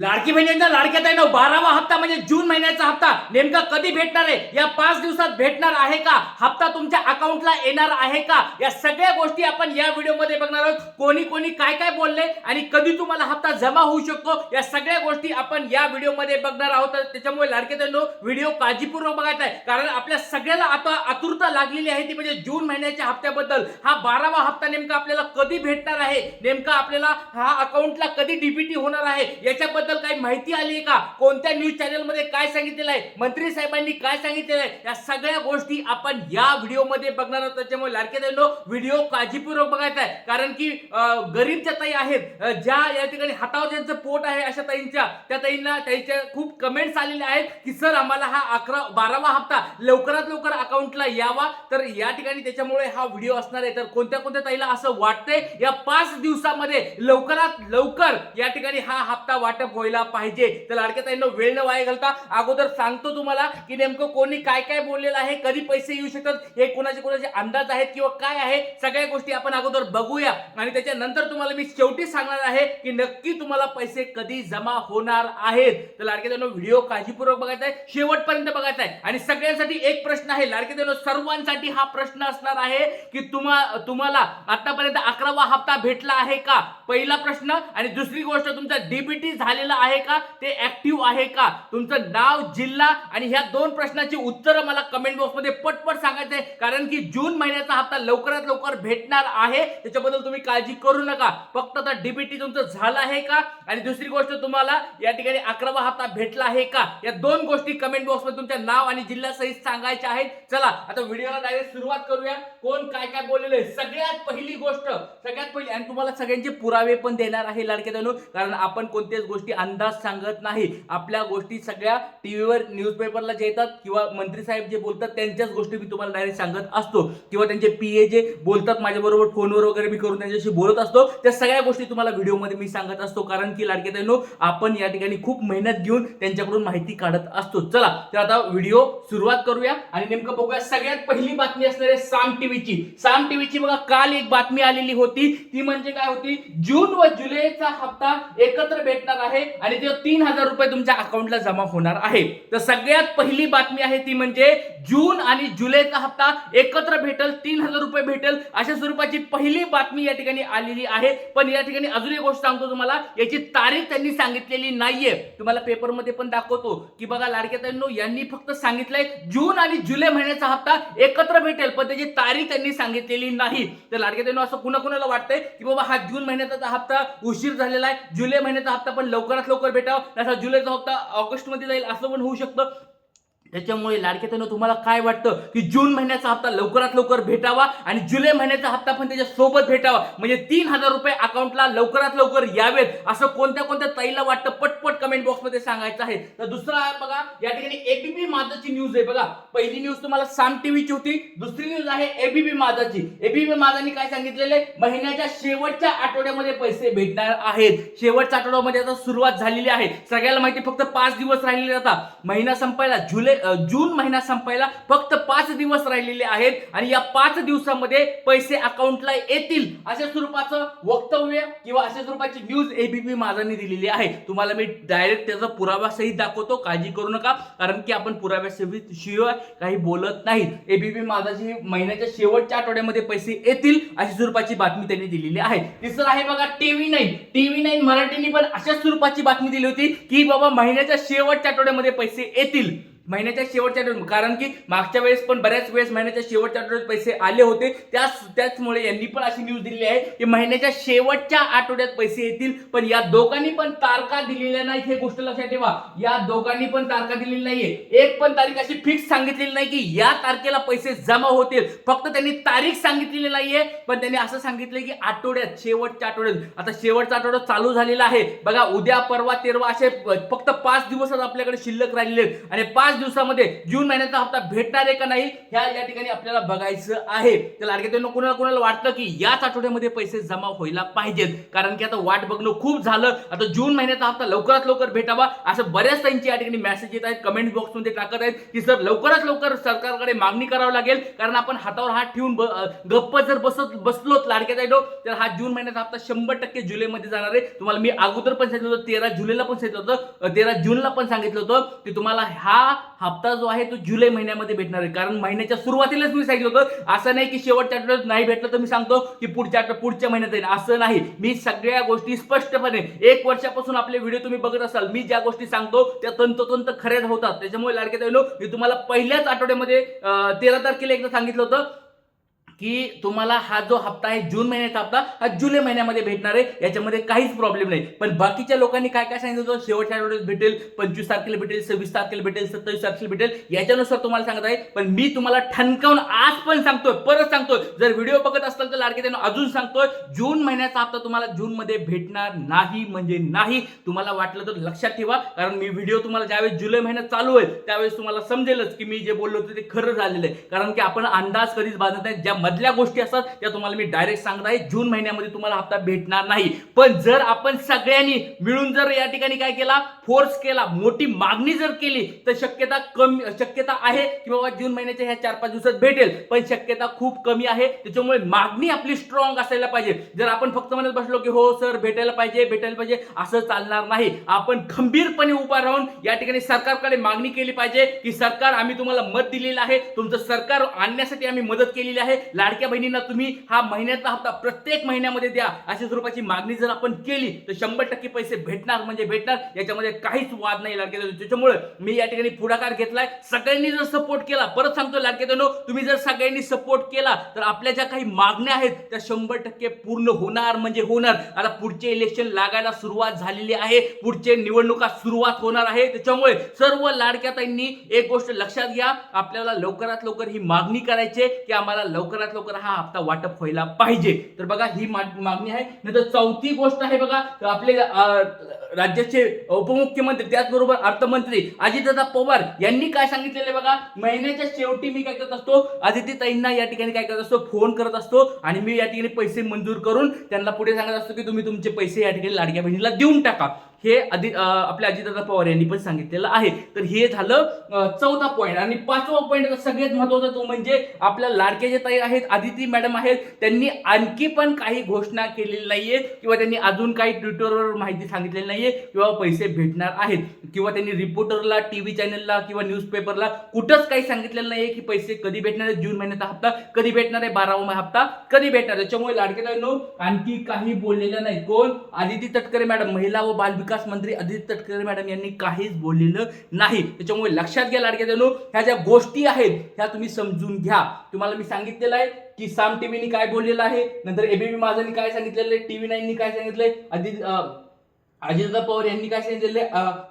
लाडकी बहिणींचा लाडक्या ताईनो बारावा हप्ता म्हणजे जून महिन्याचा हप्ता. नेमका कधी भेटणार आहे? या पाच दिवसात भेटणार आहे का? हप्ता तुमच्या अकाउंटला येणार आहे का? या सगळ्या गोष्टी आपण या व्हिडिओमध्ये बघणार आहोत. कोणी कोणी काय काय बोलले आणि कधी तुम्हाला हप्ता जमा होऊ शकतो या सगळ्या गोष्टी आपण या व्हिडिओमध्ये बघणार आहोत. त्याच्यामुळे लाडके ताईनो व्हिडिओ काळजीपूर्वक बघायचा आहे. कारण आपल्या सगळ्याला आता आतुरता लागलेली आहे ती म्हणजे जून महिन्याच्या हप्त्याबद्दल. हा बारावा हप्ता नेमका आपल्याला कधी भेटणार आहे? नेमका आपल्याला हा अकाउंटला कधी डीबीटी होणार आहे? याच्याबद्दल काही माहिती आली आहे का? कोणत्या न्यूज चॅनलमध्ये काय सांगितलेलं आहे? मंत्री साहेबांनी काय सांगितलेलं आहे? या सगळ्या गोष्टी आपण या व्हिडिओमध्ये बघणार आहोत. त्याच्यामुळे लाडके ताईंनो व्हिडिओ काळजीपूर्वक बघायचा आहे. कारण की गरीबच्या गरीब ज्या ताई आहेत. ज्या या ठिकाणी हातावर ज्यांचं पोट आहे अशा ताईंच्या त्या ताईंना त्यांच्या खूप कमेंट्स आलेल्या आहेत की सर आम्हाला हा अकरा बारावा हप्ता लवकरात लवकर अकाउंटला यावा. तर या ठिकाणी त्याच्यामुळे हा व्हिडिओ असणार आहे. तर कोणत्या कोणत्या ताईला असं वाटतंय? या पाच दिवसामध्ये लवकरात लवकर या ठिकाणी हा हप्ता वाटप व्हायला पाहिजे. तर लाडक्या ताईंना वेळ न वाया घालता अगोदर सांगतो तुम्हाला की नेमकं कोणी काय काय बोललेलं आहे कधी पैसे येऊ शकतात हे कोणाचे कोणाचे अंदाज आहेत किंवा काय आहे सगळ्या गोष्टी आपण अगोदर बघूया. आणि त्याच्यानंतर तुम्हाला मी शेवटी सांगणार आहे की नक्की तुम्हाला पैसे कधी जमा होणार आहेत. तर लाडके व्हिडिओ काळजीपूर्वक बघायचा आहे शेवटपर्यंत बघायचा आहे. आणि सगळ्यांसाठी एक प्रश्न आहे लाडके सर्वांसाठी हा प्रश्न असणार आहे की तुम्हा तुम्हाला आतापर्यंत अकरावा हप्ता भेटला आहे का? पहिला प्रश्न. आणि दुसरी गोष्ट तुमचा डीबीटी झालेला आहे का? ते ऍक्टिव्ह आहे का? तुमचं नाव जिल्हा आणि ह्या दोन प्रश्नाची उत्तरं मला कमेंट बॉक्समध्ये पटपट सांगायचं आहे कारण की जून महिन्याचा हप्ता लवकरात लवकर भेटणार आहे. त्याच्याबद्दल तुम्ही काळजी करू नका. फक्त आता डीबीटी तुमचं झालं आहे का? आणि दुसरी गोष्ट तुम्हाला या ठिकाणी अकरावा हप्ता भेटला आहे का? या दोन गोष्टी कमेंट बॉक्समध्ये तुमच्या नाव आणि जिल्ह्यासहित सांगायच्या आहेत. चला आता व्हिडिओला डायरेक्ट सुरुवात करूया. कोण काय काय बोललेलं आहे? सगळ्यात पहिली गोष्ट सगळ्यात पहिली आणि तुम्हाला सगळ्यांचे पुरावे पण देणार आहे लाडके जाणू कारण आपण कोणत्याच गोष्टी अंदाज सांगत नाही. आपल्या गोष्टी सगळ्या टीव्हीवर न्यूजपेपरला जे येतात किंवा मंत्री साहेब जे बोलतात त्यांच्याच गोष्टी मी तुम्हाला डायरेक्ट सांगत असतो. किंवा त्यांचे पीए जे बोलतात माझ्याबरोबर फोनवर वगैरे मी करून त्यांच्याशी बोलत असतो. त्या सगळ्या गोष्टी तुम्हाला व्हिडिओमध्ये मी सांगत असतो. कारण की लाडके ताईनो आपण या ठिकाणी खूप मेहनत घेऊन त्यांच्याकडून माहिती काढत असतो. चला तर आता व्हिडिओ सुरुवात करूया आणि नेमकं बघूया सगळ्यात पहिली बातमी असणार आहे साम टीव्हीची. साम टीव्हीची बघा काल एक बातमी आलेली होती. ती म्हणजे काय होती? जून व जुलैचा हप्ता एकत्र भेटणार आहे. आणि ते तीन हजार रुपये तुमच्या अकाउंटला जमा होणार आहे. तर सगळ्यात पहिली बातमी आहे ती म्हणजे जून आणि जुलैचा हप्ता एकत्र भेटेल तीन हजार रुपये भेटेल अशा स्वरूपाची पहिली बातमी या ठिकाणी आलेली आहे. पण या ठिकाणी अजून एक गोष्ट सांगतो तुम्हाला याची तारीख त्यांनी सांगितलेली नाहीये. तुम्हाला पेपरमध्ये पण दाखवतो की बघा लाडक्या यांनी फक्त सांगितलंय जून आणि जुलै महिन्याचा हप्ता एकत्र भेटेल पण त्याची तारीख त्यांनी सांगितलेली नाही. तर लाडक्या असं कुणा कुणाला वाटतंय की बाबा हा जून महिन्याचा हप्ता उशीर झालेला आहे जुलै महिन्याचा हप्ता पण लवकर लवकरात लवकर भेटावं. त्याचा जुलैचा हप्ता ऑगस्टमध्ये जाईल. असं पण होऊ शकतं. त्याच्यामुळे लाडकेतनं तुम्हाला काय वाटतं की जून महिन्याचा हप्ता लवकरात लवकर भेटावा आणि जुलै महिन्याचा हप्ता पण त्याच्या सोबत भेटावा? म्हणजे तीन हजार रुपये अकाउंटला लवकरात लवकर यावेत. असं कोणत्या कोणत्या ताईला वाटतं? पटपट कमेंट बॉक्समध्ये सांगायचं आहे. तर दुसरा आहे बघा या ठिकाणी एबीपी माझाची न्यूज आहे बघा. पहिली न्यूज तुम्हाला साम टीव्हीची होती. दुसरी न्यूज आहे एबीपी माझाची एबीपी माझाने काय सांगितलेले महिन्याच्या शेवटच्या आठवड्यामध्ये पैसे भेटणार आहेत. शेवटच्या आठवड्यामध्ये आता सुरुवात झालेली आहे. सगळ्याला माहिती फक्त पाच दिवस राहिलेले आता. महिना संपायला जुलै जून महिना संपायला फक्त पाच दिवस राहिलेले आहेत आणि या पाच दिवसामध्ये पैसे अकाउंटला येतील अशा स्वरूपाचं वक्तव्य किंवा अशा स्वरूपाची न्यूज एबीपी माझानी दिलेली आहे. तुम्हाला मी डायरेक्ट त्याचा पुराव्यासहित दाखवतो. काळजी करू नका कारण की आपण पुराव्यासहित शिवाय काही बोलत नाही. एबीपी माझाची महिन्याच्या शेवटच्या आठवड्यामध्ये पैसे येतील अशा स्वरूपाची बातमी त्यांनी दिलेली आहे. तिसरं आहे बघा टीव्ही नाईन टीव्ही नाईन मराठीने पण अशाच स्वरूपाची बातमी दिली होती की बाबा महिन्याच्या शेवटच्या आठवड्यामध्ये पैसे येतील. महिन्याच्या शेवटच्या आठवड्यात कारण की मागच्या वेळेस पण बऱ्याच वेळेस महिन्याच्या शेवटच्या आठवड्यात पैसे आले होते. त्याच त्याचमुळे यांनी पण अशी न्यूज दिली आहे की महिन्याच्या शेवटच्या आठवड्यात पैसे येतील पण या दोघांनी पण तारखा दिलेल्या नाहीत. हे गोष्ट लक्षात ठेवा. या दोघांनी पण तारखा दिलेली नाहीये. एक पण तारीख अशी फिक्स सांगितलेली नाही की या तारखेला पैसे जमा होतील. फक्त त्यांनी तारीख सांगितलेली नाहीये पण त्यांनी असं सांगितलंय की आठवड्यात शेवटच्या आठवड्यात. आता शेवटचा आठवडा चालू झालेला आहे. बघा उद्या परवा तेरवा असे फक्त पाच दिवसच आपल्याकडे शिल्लक राहिलेले आणि पाच पाच दिवसामध्ये जून महिन्याचा हप्ता भेटणार आहे का नाही ह्या या ठिकाणी आपल्याला बघायचं आहे. तर लाडक्यात कोणाला कोणाला वाटतं की याच आठवड्यामध्ये पैसे जमा व्हायला पाहिजेत? कारण की आता वाट बघणं खूप झालं. आता जून महिन्याचा हप्ता लवकरात लवकर भेटावा असं बऱ्याच त्यांची या ठिकाणी मेसेज येत आहेत कमेंट बॉक्समध्ये टाकत आहेत की सर लवकरात लवकर सरकारकडे मागणी करावी लागेल. कारण आपण हातावर हात ठेवून गप्प जर बसत बसलोत लाडक्या जायलो तर हा जून महिन्याचा हप्ता शंभर टक्के जुलैमध्ये जाणार आहे. तुम्हाला मी अगोदर पण सांगितलं होतं तेरा जुलैला पण सांगितलं होतं तेरा जूनला पण सांगितलं होतं की तुम्हाला हा हप्ता जो आहे तो जुलै महिन्यामध्ये भेटणार आहे. कारण महिन्याच्या सुरुवातीलाच मी सांगितलं होतं असं नाही की शेवटच्या आठवड्यात नाही भेटलं तर मी सांगतो की पुढच्या आठवड्या पुढच्या महिन्यात येईल. असं नाही. मी सगळ्या गोष्टी स्पष्टपणे एक वर्षापासून आपले व्हिडिओ तुम्ही बघत असाल मी ज्या गोष्टी सांगतो त्या तंतोतंत खऱ्याच होतात. त्याच्यामुळे लाडक्यात ताईनो मी तुम्हाला पहिल्याच आठवड्यामध्ये तेरा तारखेला एकदा सांगितलं होतं की तुम्हाला हा जो हप्ता आहे जून महिन्याचा हप्ता हा जुलै महिन्यामध्ये भेटणार आहे. याच्यामध्ये काहीच प्रॉब्लेम नाही. पण बाकीच्या लोकांनी काय काय सांगितलं होतं? शेवटच्या आठवड्यात भेटेल पंचवीस तारखेला भेटेल सव्वीस तारखेला भेटेल सत्तावीस तारखेला भेटेल. याच्यानुसार तुम्हाला सांगत आहे. पण मी तुम्हाला ठणकावून आज पण सांगतोय परत सांगतोय. जर व्हिडिओ बघत असाल तर लाडके त्यांना अजून सांगतोय जून महिन्याचा हप्ता तुम्हाला जूनमध्ये भेटणार नाही म्हणजे नाही. तुम्हाला वाटलं तर लक्षात ठेवा कारण मी व्हिडिओ तुम्हाला ज्यावेळेस जुलै महिन्यात चालू आहे त्यावेळेस तुम्हाला समजेलच की मी जे बोललो होतो ते खरं झालेलं आहे. कारण की आपण अंदाज कधीच बांधत नाही ज्या मधल्या गोष्टी असतात त्या तुम्हाला मी डायरेक्ट सांगत आहे. जून महिन्यामध्ये तुम्हाला हप्ता भेटणार नाही. पण जर आपण सगळ्यांनी मिळून जर या ठिकाणी काय केला फोर्स केला मोठी मागणी जर केली तर शक्यता कमी शक्यता आहे की बाबा जून महिन्याच्या ह्या चार पाच दिवसात भेटेल. पण शक्यता खूप कमी आहे. त्याच्यामुळे मागणी आपली स्ट्रॉंग असायला पाहिजे. जर आपण फक्त म्हणत बसलो की हो सर भेटायला पाहिजे भेटायला पाहिजे असं चालणार नाही. आपण खंबीरपणे उभा राहून या ठिकाणी सरकारकडे मागणी केली पाहिजे की सरकार आम्ही तुम्हाला मत दिलेलं आहे. तुमचं सरकार आणण्यासाठी आम्ही मदत केलेली आहे. लाडक्या बहिणींना तुम्ही हा महिन्याचा हप्ता प्रत्येक महिन्यामध्ये द्या. अशा स्वरूपाची मागणी जर आपण केली तर शंभर टक्के पैसे भेटणार म्हणजे भेटणार. याच्यामध्ये काहीच वाद नाही लाडके त्याच्यामुळे मी या ठिकाणी पुढाकार घेतलाय. सगळ्यांनी जर सपोर्ट केला परत सांगतो लाडके बहिणींनो, तुम्ही जर सगळ्यांनी सपोर्ट केला तर आपल्या ज्या काही मागण्या आहेत त्या शंभर टक्के पूर्ण होणार म्हणजे होणार. आता पुढचे इलेक्शन लागायला सुरुवात झालेली आहे. पुढचे निवडणुका सुरुवात होणार आहे. त्याच्यामुळे सर्व लाडक्या ताईंनी एक गोष्ट लक्षात घ्या. आपल्याला लवकरात लवकर ही मागणी करायची आहे की आम्हाला लवकरात लवकर हा हप्ता वाटप व्हायला पाहिजे. तर बघा ही मागणी आहे. नंतर चौथी गोष्ट आहे बघा आपले राज्याचे उपमुख्यमंत्री त्याचबरोबर अर्थमंत्री अजितदादा पवार यांनी काय सांगितलेले बघा महिन्याच्या शेवटी मी काय करत असतो ताईंना या ठिकाणी काय करत असतो फोन करत असतो आणि मी या ठिकाणी पैसे मंजूर करून त्यांना पुढे सांगत असतो की तुम्ही तुमचे पैसे या ठिकाणी लाडक्या बहिणीला देऊन टाका. हे आधी आपल्या अजितदादा पवार यांनी पण सांगितलेलं आहे. तर हे झालं चौथा पॉईंट आणि पाचवा पॉईंट सगळ्यात महत्त्वाचा तो म्हणजे आपल्या लाडके जे ताई आहेत आदिती मॅडम आहेत त्यांनी आणखी पण काही घोषणा केलेली नाहीये किंवा त्यांनी अजून काही ट्विटरवर माहिती सांगितलेली नाहीये किंवा पैसे भेटणार आहेत. किंवा त्यांनी रिपोर्टरला टीव्ही चॅनलला किंवा न्यूजपेपरला कुठंच काही सांगितलेलं नाहीये की पैसे कधी भेटणार आहे जून महिन्याचा हप्ता कधी भेटणार आहे बारावा हप्ता कधी भेटणार त्याच्यामुळे लाडके ताईनो आणखी काही बोललेलं नाही कोण? आदिती तटकरे मॅडम महिला व बालविकास मंत्री आदित्य तटकरे मॅडम यांनी काहीच बोललेलं नाही. त्याच्यामुळे लक्षात घ्या लाडक्या ताईंनो ह्या ज्या गोष्टी आहेत ह्या तुम्ही समजून घ्या. तुम्हाला मी सांगितलेलं आहे की साम टीव्हीनी काय बोललेलं आहे नंतर एबीपी माझानी काय सांगितलेलं आहे टीव्ही नाईननी काय सांगितलंय आदिती अजितदा पवार यांनी काय सांगितले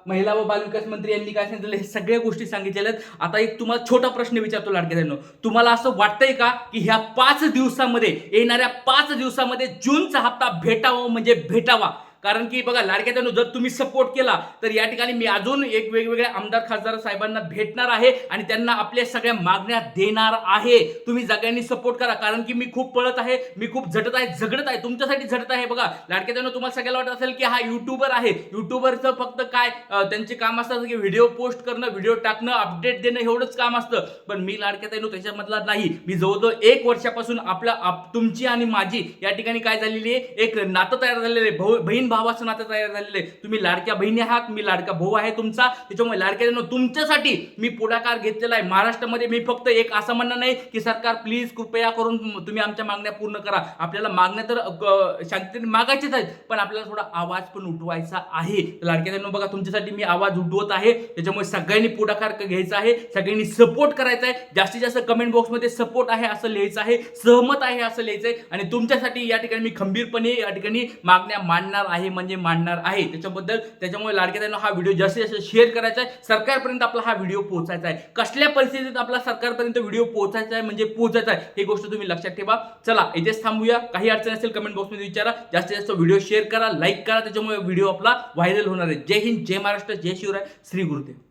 महिला व बालविकास मंत्री यांनी काय सांगितलेले हे सगळ्या गोष्टी सांगितलेल्या आहेत. आता एक तुम्हाला छोटा प्रश्न विचारतो लाडक्यानो तुम्हाला असं वाटतंय का की ह्या पाच दिवसामध्ये येणाऱ्या पाच दिवसामध्ये जूनचा हप्ता भेटावा म्हणजे भेटावा? कारण की बघा लाडक्यानो जर तुम्ही सपोर्ट केला तर या ठिकाणी मी अजून एक वेगवेगळ्या आमदार खासदार साहेबांना भेटणार आहे आणि त्यांना आपल्या सगळ्या मागण्या देणार आहे. तुम्ही सगळ्यांनी सपोर्ट करा. कारण की मी खूप पळत आहे मी खूप झटत आहे झगडत आहे तुमच्यासाठी झटत आहे. बघा लाडक्यानो तुम्हाला सगळ्याला वाटत असेल की हा युट्यूबर आहे. युट्यूबरचं फक्त काय त्यांचे काम असतात की व्हिडिओ पोस्ट करणं व्हिडिओ टाकणं अपडेट देणं एवढंच काम असतं. पण मी लाडक्याताईनो त्याच्यामधला नाही. मी जवळजवळ एक वर्षापासून आपला तुमची आणि माझी या ठिकाणी काय झालेली आहे? एक नातं तयार झालेलं आहे. भाऊ बहीण भावाचं नातं तयार झालेलं आहे. तुम्ही लाडक्या बहिणी आहात मी लाडका भाऊ आहे तुमचा. त्याच्यामुळे लाडक्या तुमच्यासाठी मी पुढाकार घेतलेला आहे. महाराष्ट्रामध्ये मी फक्त एक असं म्हणणं नाही की सरकार प्लीज कृपया करून तुम्ही आमच्या मागण्या पूर्ण करा. आपल्याला मागण्या तर शांततेने मागायचेच आहेत. पण आपल्याला थोडा आवाज पण उठवायचा आहे. लाडक्या बघा तुमच्यासाठी मी आवाज उठवत आहे. त्याच्यामुळे सगळ्यांनी पुढाकार घ्यायचा आहे. सगळ्यांनी सपोर्ट करायचा आहे. जास्तीत जास्त कमेंट बॉक्समध्ये सपोर्ट आहे असं लिहायचं आहे. सहमत आहे असं लिहायचं आहे. आणि तुमच्यासाठी या ठिकाणी मी खंबीरपणे या ठिकाणी मागण्या मांडणार आहे. म्हणजे मांडणार आहे. त्याच्याबद्दल त्याच्यामुळे लाडक्या त्यांना हा व्हिडिओ जास्तीत जास्त शेअर करायचा आहे. सरकारपर्यंत आपला हा व्हिडिओ पोहोचायचा आहे. कसल्या परिस्थितीत आपला सरकारपर्यंत व्हिडिओ पोहोचायचा आहे म्हणजे पोहोचायचा आहे ही गोष्ट तुम्ही लक्षात ठेवा. चला इथेच थांबूया. काही अडचण असेल कमेंट बॉक्समध्ये विचारा. जास्तीत जास्त व्हिडिओ शेअर करा लाईक करा. त्याच्यामुळे व्हिडिओ आपला व्हायरल होणार आहे. जय हिंद जय महाराष्ट्र जय शिवराय. श्री गुरुदेव.